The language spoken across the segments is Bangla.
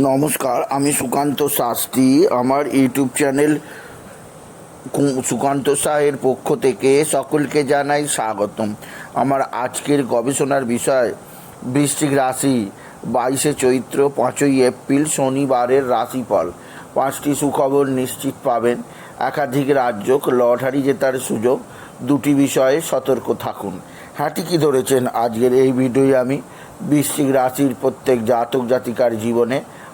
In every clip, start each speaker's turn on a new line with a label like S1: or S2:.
S1: নমস্কার, আমি সুকান্ত শাস্ত্রী। আমার ইউটিউব চ্যানেল সুকান্ত শাহের পক্ষ থেকে সকলকে জানাই স্বাগতম। আমার আজকের গবেষণার বিষয় বৃষ্টিক রাশি, বাইশে চৈত্র, পাঁচই এপ্রিল, শনিবারের রাশিফল। পাঁচটি সুখবর নিশ্চিত পাবেন। একাধিক রাজ্য লটারি জেতার সুযোগ, দুটি বিষয়ে সতর্ক থাকুন। হ্যাঁ ঠিকই ধরেছেন? আজকের এই ভিডিওয়ে আমি বৃশ্চিক রাশির প্রত্যেক জাতক জাতিকার জীবনে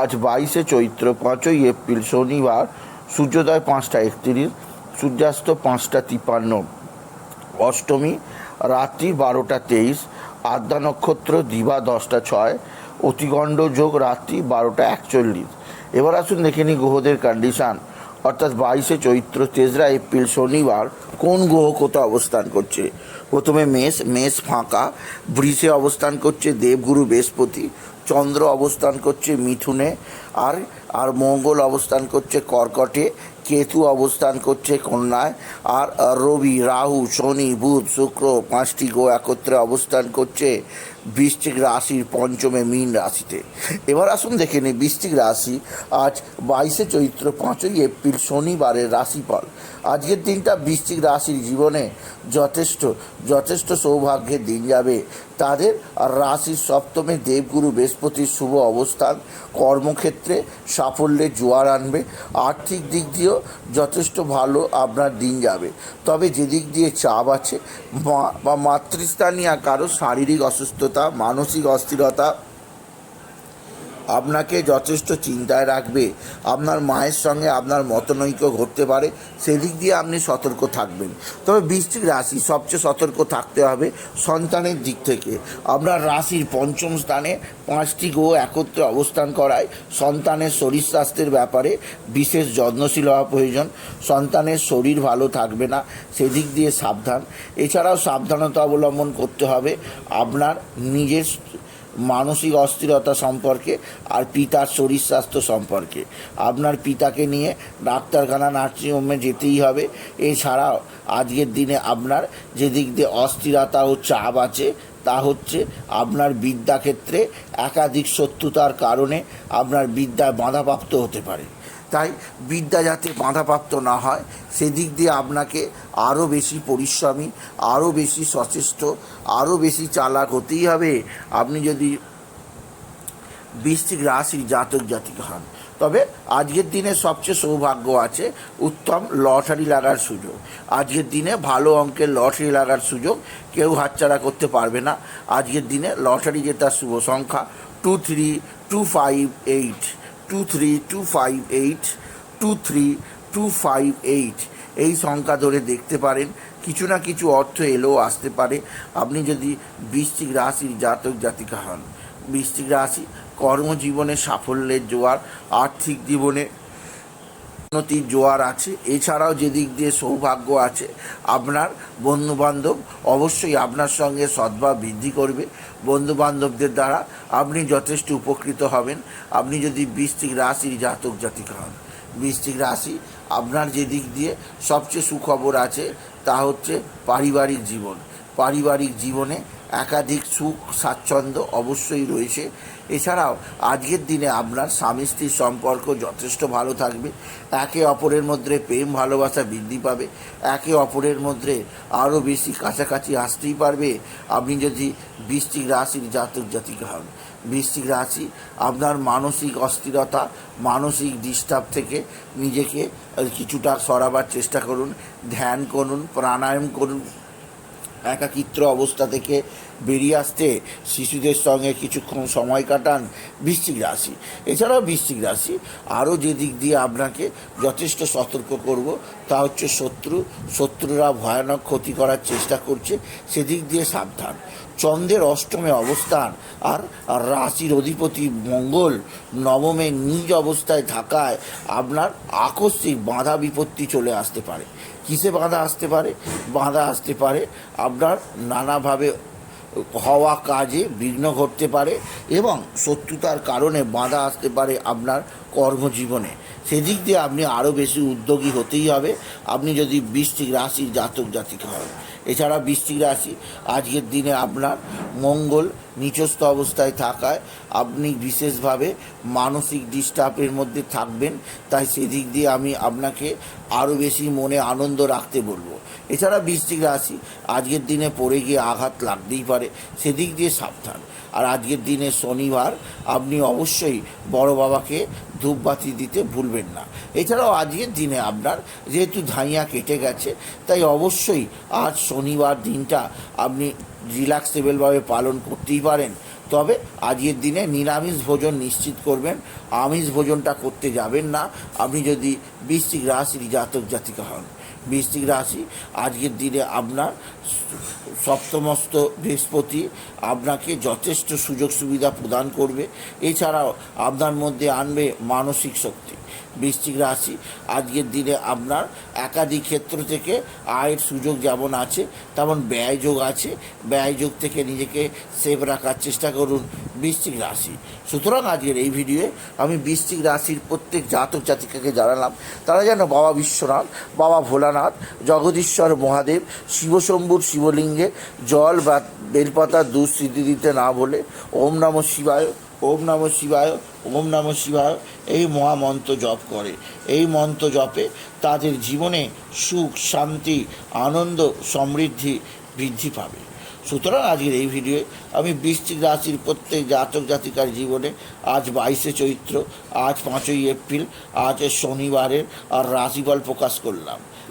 S1: আজ বাইশে চৈত্র, পাঁচই এপ্রিল, শনিবার, সূর্যোদয় পাঁচটা একত্রিশ, সূর্যাস্ত পাঁচটা তিপ্পান্ন অষ্টমী, রাত্রি বারোটা তেইশ, আদ্যা নক্ষত্র দিবা দশটা ছয়, অতিগণ্ড যোগ রাত্রি বারোটা একচল্লিশ। এবার আসুন দেখে নিই গ্রহদের কন্ডিশান অর্থাৎ বাইশে চৈত্র তেসরা এপ্রিল শনিবার কোন গ্রহ কোথাও অবস্থান করছে? প্রথমে মেষ মেষ ফাঁকা, বৃষে অবস্থান করছে, দেবগুরু বৃহস্পতি, চন্দ্র অবস্থান করছে মিথুনে, আর আর মঙ্গল অবস্থান করছে কর্কটে কেতু অবস্থান করছে কন্যায়, আর রবি, রাহু, শনি, বুধ, শুক্র পাঁচটি গো একত্রে অবস্থান করছে বৃশ্চিক রাশির পঞ্চমে মীন রাশিতে। এবার আসুন দেখে নিই বৃশ্চিক রাশি, আজ বাইশে চৈত্র পাঁচই এপ্রিল শনিবারের রাশিফল। আজকের দিনটা বৃশ্চিক রাশির জীবনে যথেষ্ট যথেষ্ট সৌভাগ্যের দিন যাবে। তাদের রাশির সপ্তমে দেবগুরু বৃহস্পতির শুভ অবস্থান। কর্মক্ষেত্রে সাফল্যে জোয়ার আনবে। আর্থিক দিক দিয়েও যথেষ্ট ভালো আপনার দিন যাবে। তবে যেদিক দিয়ে চাপ আছে বা মাতৃস্থানীয় কারও শারীরিক অসুস্থতা, মানসিক অস্থিরতা আপনাকে যথেষ্ট চিন্তায় রাখবে। আপনার মায়ের সঙ্গে আপনার মতনৈক্য ঘটতে পারে। সেদিক দিয়ে আপনি সতর্ক থাকবেন। তবে বৃশ্চিক রাশি সবচেয়ে সতর্ক থাকতে হবে সন্তানের দিক থেকে। আপনার রাশির পঞ্চম স্থানে পাঁচটি গ্রহ একত্রে অবস্থান করায়। সন্তানের শরীর স্বাস্থ্যের ব্যাপারে বিশেষ যত্নশীল হওয়া প্রয়োজন। সন্তানের শরীর ভালো থাকবে না, সেদিক দিয়ে সাবধান। এছাড়াও সাবধানতা অবলম্বন করতে হবে। আপনার নিজের মানসিক অস্থিরতা সম্পর্কে আর পিতার শরীর স্বাস্থ্য সম্পর্কে। আপনার পিতাকে নিয়ে ডাক্তারখানা, নার্সিংহোমে যেতেই হবে। এছাড়াও আজকের দিনে আপনার যেদিক দিয়ে অস্থিরতা ও চাপ আছে, তা হচ্ছে আপনার বিদ্যাক্ষেত্রে একাধিক শত্রুতার কারণে আপনার বিদ্যায় বাধাপ্রাপ্ত হতে পারে। তাই বিদ্যা যাতে বাধাপ্রাপ্ত না হয়, সেদিক দিয়ে আপনাকে আরও বেশি পরিশ্রমী আরও বেশি সচেষ্ট আরও বেশি চালাক হতেই হবে। আপনি যদি বৃশ্চিক রাশির জাতক জাতিক হন, তবে আজকের দিনে সবচেয়ে সৌভাগ্য আছে উত্তম লটারি লাগার সুযোগ। আজকের দিনে ভালো অঙ্কের লটারি লাগার সুযোগ কেউ হাতছাড়া করতে পারবে না। আজকের দিনে লটারি জেতার শুভ সংখ্যা two three two five eight two three two five eight two three two five eight এই সংখ্যা ধরে দেখতে পারেন, কিছু না কিছু অর্থ এলেও আসতে পারে। আপনি যদি বৃষ্টিক রাশির জাতক জাতিকা হন বৃষ্টিক রাশি কর্মজীবনে সাফল্যের জোয়ার, আর্থিক জীবনে উন্নতির জোয়ার আছে। এছাড়াও যেদিক দিয়ে সৌভাগ্য আছে, আপনার বন্ধুবান্ধব অবশ্যই আপনার সঙ্গে সদ্ভাব বৃদ্ধি করবে। বন্ধুবান্ধবদের দ্বারা আপনি যথেষ্ট উপকৃত হবেন। আপনি যদি বৃশ্চিক রাশির জাতক জাতিকা হন, বৃশ্চিক রাশি আপনার যেদিক দিয়ে সবচেয়ে সুখবর আছে তা হচ্ছে পারিবারিক জীবন। পারিবারিক জীবনে একাধিক সুখ স্বাচ্ছন্দ্য অবশ্যই রয়েছে। এছাড়াও, আজকের দিনে আপনার স্বামী স্ত্রীর সম্পর্ক যথেষ্ট ভালো থাকবে। একে অপরের মধ্যে প্রেম, ভালোবাসা বৃদ্ধি পাবে। একে অপরের মধ্যে আরও বেশি কাছাকাছি আসতেই পারবে। আপনি যদি বৃষ্টিক রাশির জাতক জাতিকা হন, বৃশ্চিক রাশি আপনার মানসিক অস্থিরতা, মানসিক ডিস্টার্ব থেকে নিজেকে কিছুটা সরাবার চেষ্টা করুন। ধ্যান করুন, প্রাণায়াম করুন একাকিত্র অবস্থা থেকে বেরিয়ে আসতে শিশুদের সঙ্গে কিছুক্ষণ সময় কাটান বৃশ্চিক রাশি। এছাড়াও বৃশ্চিক রাশি, আরও যে দিক দিয়ে আপনাকে যথেষ্ট সতর্ক করব, তা হচ্ছে শত্রু। শত্রুরা ভয়ানক ক্ষতি করার চেষ্টা করছে, সেদিক দিয়ে সাবধান। চন্দ্রের অষ্টমে অবস্থান। আর রাশির অধিপতি মঙ্গল নবমে নিজ অবস্থায় থাকায় আপনার আকস্মিক বাধা বিপত্তি চলে আসতে পারে। কিসে বাধা আসতে পারে? বাধা আসতে পারে আপনার নানাভাবে হওয়া কাজে বিঘ্ন ঘটতে পারে এবং শত্রুতার কারণে বাধা আসতে পারে আপনার কর্মজীবনে। সেদিক দিয়ে আপনি আরও বেশি উদ্যোগী হতেই হবে। আপনি যদি বৃষ্টিক রাশির জাতক জাতিকা হন এছাড়া বৃষ্টিক রাশি। আজকের দিনে আপনার মঙ্গল নিচস্থ অবস্থায় থাকায় আপনি বিশেষভাবে মানসিক ডিস্টার্বের মধ্যে থাকবেন। তাই সেদিক দিয়ে আমি আপনাকে আরও বেশি মনে আনন্দ রাখতে বলব। এছাড়া বৃশ্চিক রাশি, আজকের দিনে পড়ে গিয়ে আঘাত লাগতেই পারে, সেদিক দিয়ে সাবধান। আর আজকের দিনে শনিবার, আপনি অবশ্যই বড় বাবাকে ধূপবাতি দিতে ভুলবেন না। এছাড়াও আজকের দিনে আপনার যেহেতু ধাইয়া কেটে গেছে, তাই অবশ্যই আজ শনিবার দিনটা আপনি রিল্যাক্সেবলভাবে পালন করতেই পারেন। তবে আজকের দিনে নিরামিষ ভোজন নিশ্চিত করবেন। আমিষ ভোজনটা করতে যাবেন না। আপনি যদি বৃশ্চিক রাশির জাতক জাতিকা হন, বৃশ্চিক রাশি আজকের দিনে আপনার সপ্তমস্ত বৃহস্পতি আপনাকে যথেষ্ট সুযোগ সুবিধা প্রদান করবে। এছাড়াও আপনার মধ্যে আনবে মানসিক শক্তি। বৃশ্চিক রাশি। আজকের দিনে আপনার একাধিক ক্ষেত্র থেকে আয়ের সুযোগ যেমন আছে, তেমন ব্যয়যোগ আছে। ব্যয়যোগ থেকে নিজেকে সেভ রাখার চেষ্টা করুন বৃশ্চিক রাশি। সুতরাং আজকের এই ভিডিওয়ে আমি বৃশ্চিক রাশির প্রত্যেক জাতক জাতিকাকে জানালাম, তারা যেন বাবা বিশ্বনাথ, বাবা ভোলানাথ, জগদীশ্বর মহাদেব, শিবশম্ভুর শিবলিঙ্গে জল বা বেলপাতা দুঃস্মৃতি দিতে না বলে, ওম নম শিবায় ওম নম শিবায়, ওম নম শিবায়, এই মহামন্ত্র জপ করে। এই মন্ত্র জপে তাদের জীবনে সুখ, শান্তি, আনন্দ, সমৃদ্ধি বৃদ্ধি পাবে। সুতরাং আজকের এই ভিডিওয়ে আমি বৃশ্চিক রাশির প্রত্যেক জাতক জাতিকার জীবনে আজ বাইশে চৈত্র, আজ পাঁচই এপ্রিল, আজ শনিবারের আর রাশিফল প্রকাশ করলাম।